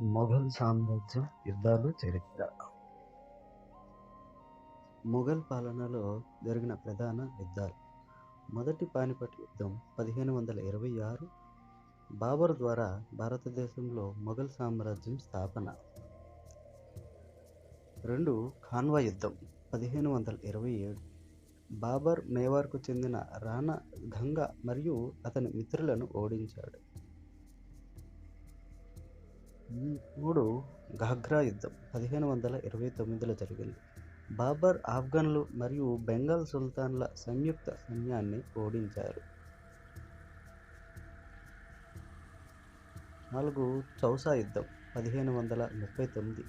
మొఘల్ సామ్రాజ్యం యుద్ధాలు చరిత్ర. మొఘల్ పాలనలో జరిగిన ప్రధాన యుద్ధాలు. మొదటి పానిపట్ యుద్ధం పదిహేను వందల ఇరవై ఆరు. బాబర్ ద్వారా భారతదేశంలో మొఘల్ సామ్రాజ్యం స్థాపన. రెండు ఖాన్వా యుద్ధం పదిహేను వందల ఇరవై ఏడు. బాబర్ మేవార్కు చెందిన రాణా గంగా మరియు అతని మిత్రులను ఓడించాడు. మూడు ఘాగ్రా యుద్ధం పదిహేను వందల ఇరవై తొమ్మిదిలో జరిగింది. బాబర్ ఆఫ్ఘన్లు మరియు బెంగాల్ సుల్తాన్ల సంయుక్త సైన్యాన్ని ఓడించారు. నాలుగు చౌసా యుద్ధం పదిహేను వందల ముప్పై తొమ్మిది.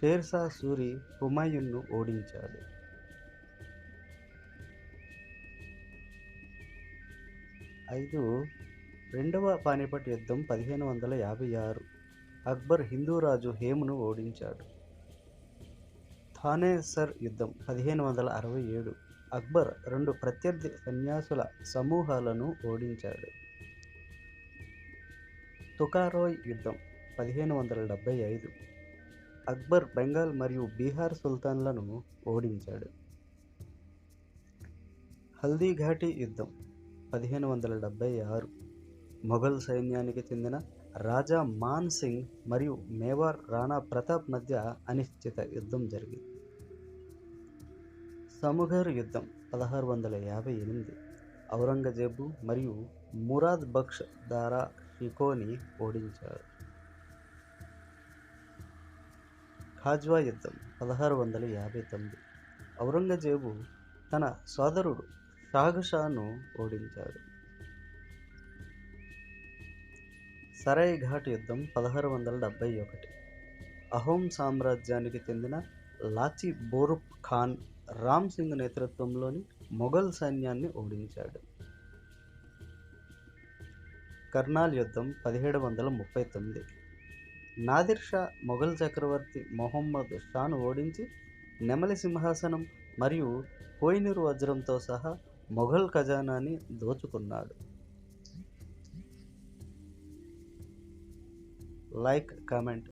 షేర్షా సూరి హుమాయూన్ను ఓడించాడు. ఐదు రెండవ పానిపట్ యుద్ధం పదిహేను వందల యాభై ఆరు. అక్బర్ హిందూ రాజు హేమును ఓడించాడు. థానేసర్ యుద్ధం పదిహేను వందల అరవై ఏడు. అక్బర్ రెండు ప్రత్యర్థి సన్యాసుల సమూహాలను ఓడించాడు. తుకారోయ్ యుద్ధం పదిహేను వందల డెబ్బై ఐదు. అక్బర్ బెంగాల్ మరియు బీహార్ సుల్తాన్లను ఓడించాడు. హల్దీఘాటి యుద్ధం పదిహేను వందల డెబ్బై ఆరు. మొఘల్ సైన్యానికి చెందిన రాజా మాన్ సింగ్ మరియు మేవార్ రాణా ప్రతాప్ మధ్య అనిశ్చిత యుద్ధం జరిగింది. సముఘర్ యుద్ధం పదహారు వందల యాభై ఎనిమిది. ఔరంగజేబు మరియు మురాద్ బక్ష్ దారా షికోని ఓడించారు. ఖాజ్వా యుద్ధం పదహారు వందల యాభై తొమ్మిది. ఔరంగజేబు తన సోదరుడు షాఘషాను ఓడించాడు. సరై ఘాట్ యుద్ధం పదహారు వందల డెబ్బై ఒకటి. అహోం సామ్రాజ్యానికి చెందిన లాచి బోరుప్ ఖాన్ రామ్ సింగ్ నేతృత్వంలోని మొఘల్ సైన్యాన్ని ఓడించాడు. కర్నాల్ యుద్ధం పదిహేడు వందల ముప్పై తొమ్మిది. నాదిర్ షా మొఘల్ చక్రవర్తి మొహమ్మద్ షాను ఓడించి నెమలి సింహాసనం మరియు కోయినూరు వజ్రంతో సహా మొఘల్ ఖజానాని దోచుకున్నాడు. like comment.